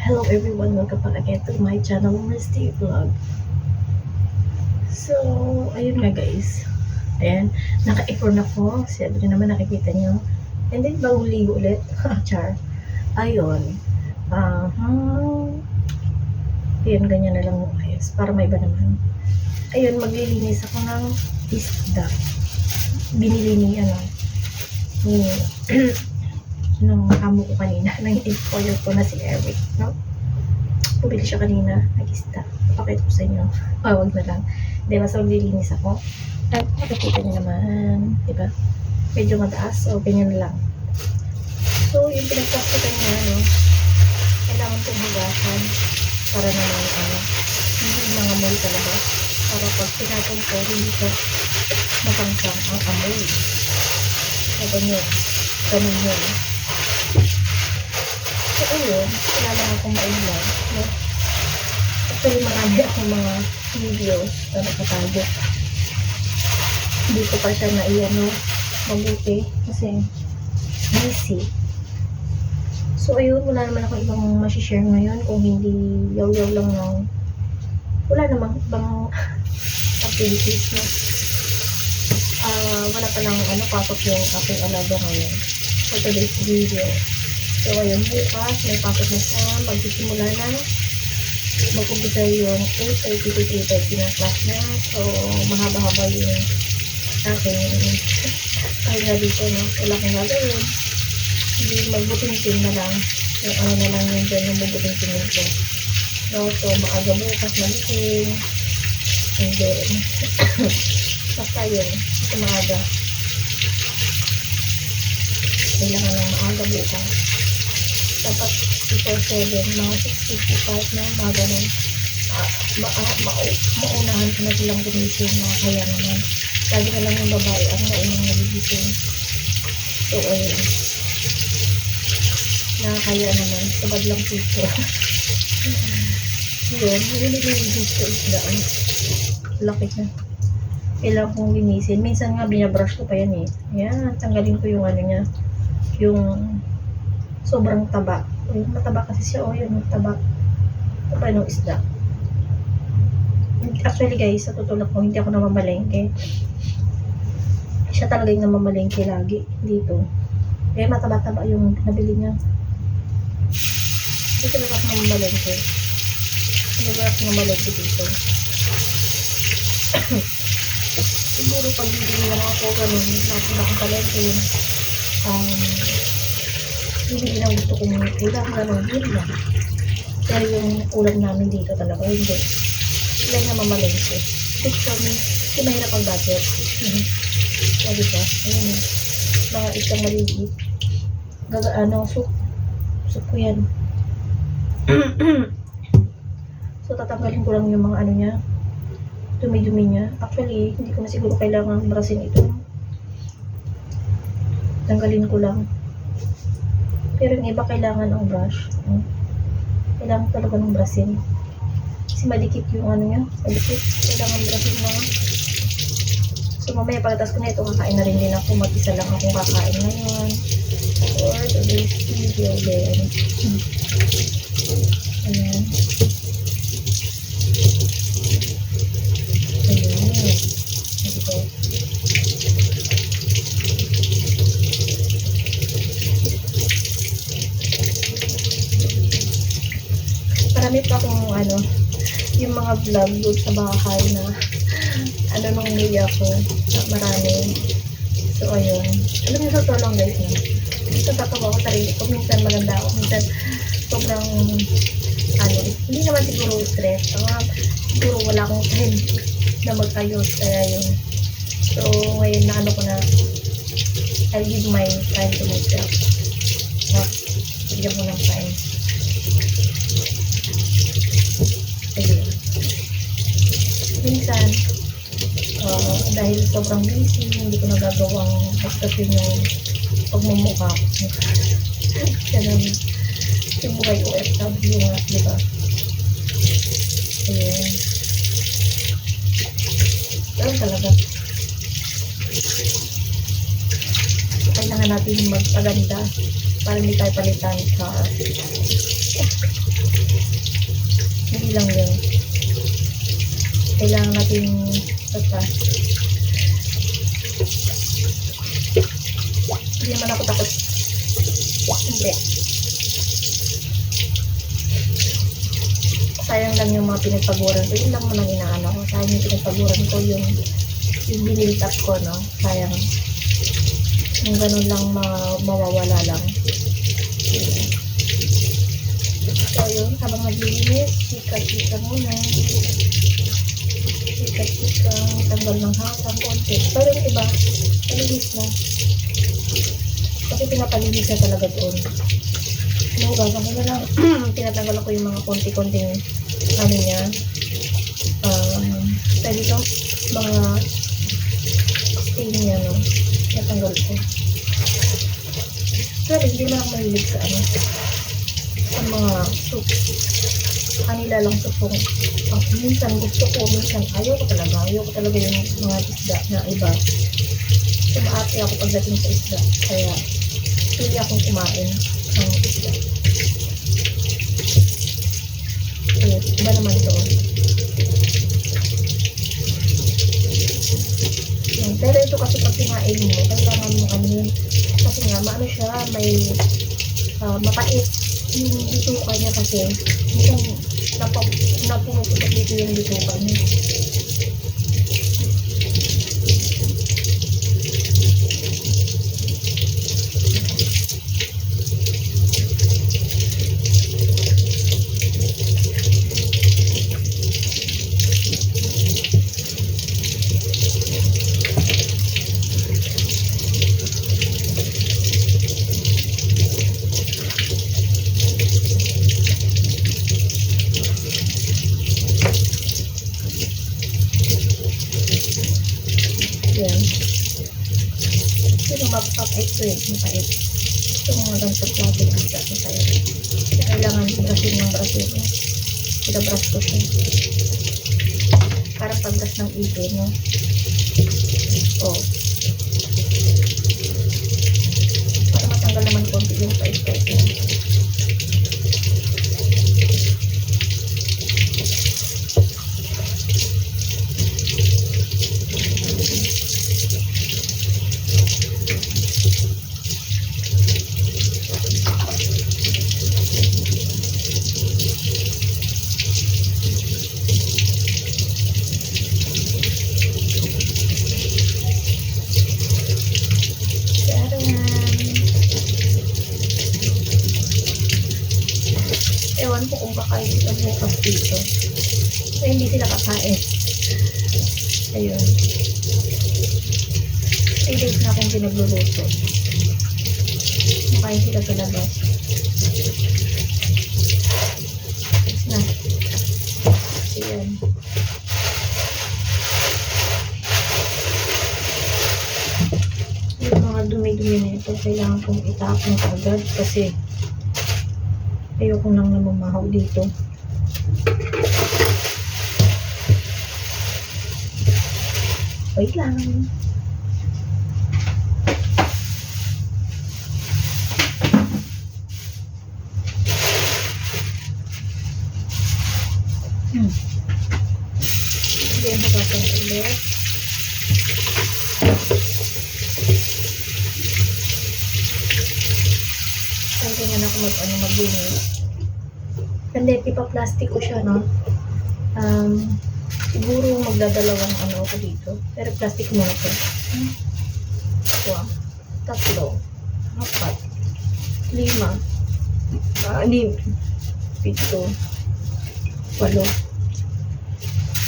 Hello everyone, welcome back again to my channel, Misty Vlog. So, ayun nga guys. Ayan, naka-apron ako. Siyempre naman nakikita nyo. And then, bagong ligo ulit. Char. Ayun. Ah, hmm. Ayun, ganyan na lang ayos. Para may iba naman. Ayun, maglilinis ako ng isda. Binili ni, ano, ni, 94 year po na si Eric, no? Bumili siya kanina, nag-ista. Papakita ko sa inyo. Pawag na lang. Diba, so maglilinis ako. At makikita niyo naman, diba? Medyo mataas, so ganyan lang. So, yung pinagpraktikan niya, no? Kailangan kong hugasan para naman, ano, hindi mga mall talaga. Para pag pinatong ko, hindi ko matangkang ang amoy. So, ganyan. Ganun yun. So, ayun, kailangan akong mailan. No? Actually, marami akong mga videos na nakatago. Hindi ko pa siya na iano mabuti kasi busy. So, ayun, wala naman ako ibang masishare ngayon kung hindi yaw-yaw lang ng wala namang ibang activities no. Ah, wala pa lang ano, pasok yung aking alaga ngayon for today's video. So, ayun, bukas, may pasok na siya, magsisimula na mag-umpisa yung 8.30 to 3.30 na class niya. So, mahaba-haba yung aking kaya dito, no? Wala akong gagawin. Hindi magbuting-ting na lang. Yung ano na lang yun dyan, yung magbuting-tingin ko. No, so, maaga bukas, maliting. And then, basta yun, ito maaga. Kailangan ng maaga bukas. Dapat before 7, mga 6.55 na, mga ganun. Ah, ma ah, ma maunahan ko na silang gumising na kaya naman. Lagi na lang yung babae ang naunang nagigising. So, ayun. Nakakaya naman. Sabad lang dito. yun, yun yung linisis ko isdaan. Laki na. Kailangan kong linisin. Minsan nga binabrush ko pa yan eh. Ayan, tanggalin ko yung ano niya. Yung sobrang taba. Yung mataba kasi siya. Oh, yun, mataba. Taba ng isda. Actually guys, sa totoo lang po, hindi ako namamalengke. Siya talaga yung namamalengke lagi dito. Eh, mataba-taba yung nabili niya. Hindi talaga ako namamalengke. Hindi talaga ako namamalengke dito. Siguro pag bibili lang ako ganun, tapos ako palengke yung um, bibili lang gusto kong ulam, ganun, yun lang. Pero yung ulam namin dito talaga, hindi. Sila yung namamalengke. For me. Kasi mahirap ang budget. O, diba? Ayun. Mga isang maliliit. Gaga, ano, soup. Soup ko yan. so, tatanggalin ko lang yung mga ano niya. Dumi-dumi niya. Actually, hindi ko na siguro kailangan brasin ito. Tanggalin ko lang. Pero yung iba kailangan ng brush. Hmm. Kailangan talaga ng brasin. Kasi madikit yung ano niya. Madikit. Kailangan brasin na. So, mamaya pagkatas ko na ito, kakain na rin din ako. Mag-isa lang akong kakain ngayon. For today's video din. Hmm. Ayan. Ito. Marami pa akong ano, yung mga vlog doon sa bahay na ano nung niya ko. Marami. So, ayun. Alam niyo, sa lang guys, no? Minsan tatawa ko sarili ko. Minsan maganda ako. Minsan sobrang ano, hindi naman siguro stress. Mga siguro wala akong time na magayos. Kaya yun. So, ngayon na ano ko na I give my time to myself. No? Bigyan ko ng time. Minsan, uh, dahil sobrang busy, hindi ko nagagawang pagkasin yung pagmumukha ko. Ganun. Yung buhay OFW nga, di ba? Ayun. Ganun talaga. Kailangan natin magpaganda para hindi tayo palitan sa konting basta. Hindi naman ako takot. Hindi. Sayang lang yung mga pinagpaguran ko. Yun lang mo nang inaano ko. Sayang yung pinagpaguran ko yung yung binilit up ko, no? Sayang. Yung ganun lang ma- mawawala lang. So, yun, habang naglilinis, chika-chika muna. Chika-chika, tanggal ng hasang konti. Pero yung iba, palinis na. Kasi pinapalinis na talaga doon. Ano, gagawin na lang. Tinatanggal ko yung mga konti-konting ano niya. Um, tayo dito, mga stain niya, no? Natanggal ko. Pero hindi na ako mahilig sa ano sa mga soup. Kanila lang sa kung ang minsan gusto ko, minsan ayaw ko talaga. Ayaw ko talaga yung mga isda na iba. Tumaate ako pagdating sa isda. Kaya pili akong kumain ng isda. So, iba naman to. Yan. Pero ito kasi pag kinain mo, kailangan mo ano yun. Kasi nga, maano siya, may ah, mapait yung bituka niya kasi minsan napap napuputok dito yung bituka niya. Yan. Sino mapapait ko yun? Mapait. Ito mga ganito klase ng isda. Mapait. Kaya kailangan brasin ng brasin. No? Pinabras ko siya. Parang pagdas ng ipin, no? Oh. Para matanggal naman konti yung pait-pait niya. Charan! Ewan ko kung kakain sila bukas dito. So, hindi sila kakain. Ayun. Three days na akong pinagluluto. Makain sila sa labas. Na. Ayan. Yung mga dumi-dumi na ito, kailangan kong itapon agad kasi ayoko nang namamahaw dito. Wait lang. Hmm. Hindi mo ulit. Kasi nga ako mag ano maglinis. Hindi, tipa plastic ko siya, no? Um, siguro magdadalawang ano ako dito. Pero plastic muna to. Ito ah. Tatlo. Apat. Lima. Ah, anim. Pito. Walo.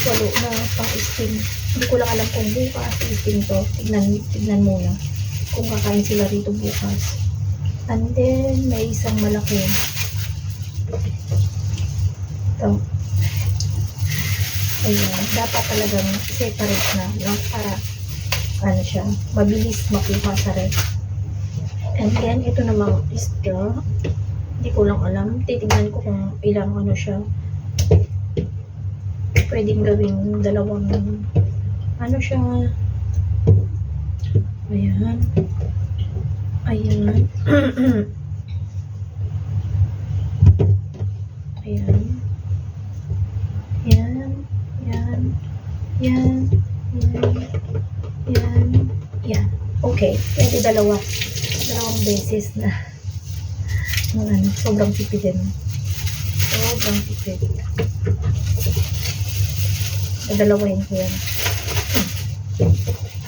Walo na pang steam. Hindi ko lang alam kung bukas steam to. Tignan, tignan muna. Kung kakain sila rito bukas. And then, may isang malaki. Ito. Ayan. Dapat talagang separate na. No? Para, ano siya, mabilis makuha sa ref. And then, ito namang isda. Hindi ko lang alam. Titignan ko kung ilang ano siya. Pwedeng gawing dalawang ano siya. Ayan. Ayan. Ayan. Ayan. Ayan. Yan. Yan. Yan. Yan. Okay. Pwede dalawa. Dalawang beses na. Ang ano, sobrang tipid din. Sobrang tipid. Dadalawahin ko yan. Ayan.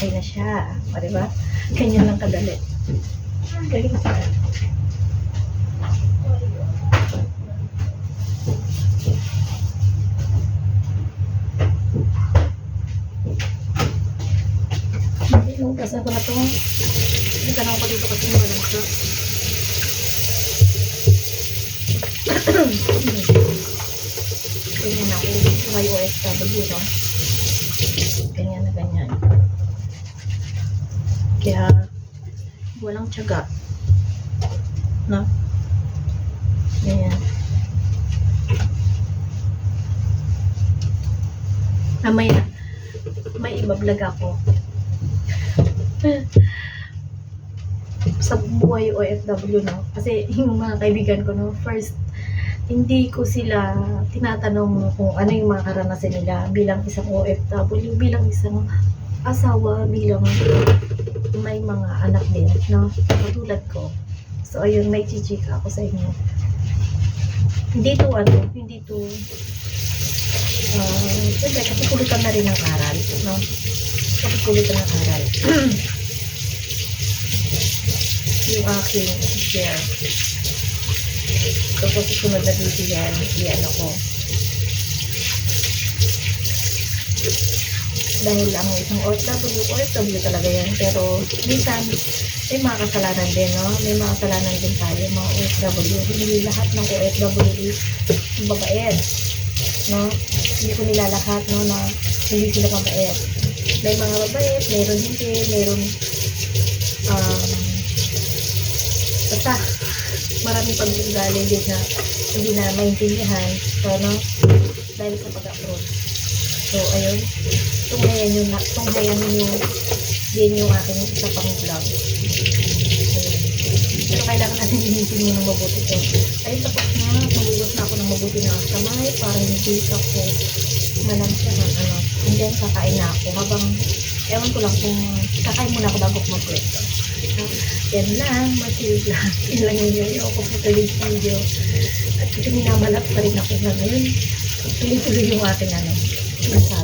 Okay na siya. O, diba? Ganyan lang kadali. Galing sa Hindi, nugas na ko na ka na ako dito kasi walang to. ganyan ako may OFW no ganyan na ganyan kaya walang tiyaga. No? Ganyan mamaya may ibablog ako. Sa buhay OFW no? Kasi yung mga kaibigan ko no? First hindi ko sila tinatanong kung ano yung mga karanasan nila bilang isang OFW, bilang isang asawa, bilang may mga anak din, no? Katulad ko. So, ayun, may chichika ako sa inyo. Hindi to, ano, hindi to, uh, siyempre, kapipulutan na rin ng aral, no? Kapipulutan ng aral. yung aking share. So, sa susunod na video yan, yan ako. Dahil ang isang OFW, OFW talaga yan. Pero, minsan, may mga kasalanan din, no? May mga kasalanan din tayo, mga OFW. Hindi lahat ng OFW mabait, no? Hindi ko nila lahat, no, na hindi sila mabait. May mga mabait, meron hindi, meron, um, basta, maraming pag-ugali din na hindi na maintindihan. So, ano, dahil sa pag-approach. So, ayun. Tunghayan nyo tunghayan nyo din yung aking isa pang vlog. Ayun. Pero kailangan natin linisin mo ng mabuti to. Ayun, tapos na. Magugot na ako ng mabuti na ang kamay para hindi ako malamsahan. Ano. And then, kakain na ako. Habang, ewan ko lang kung kakain muna ako bago ko mag-pwesto. Yan lang, masilip lang. Yan lang yung video ko po today's video. At kasi minamalap pa rin ako na ngayon. Tuloy-tuloy yung aking ano, nasabi.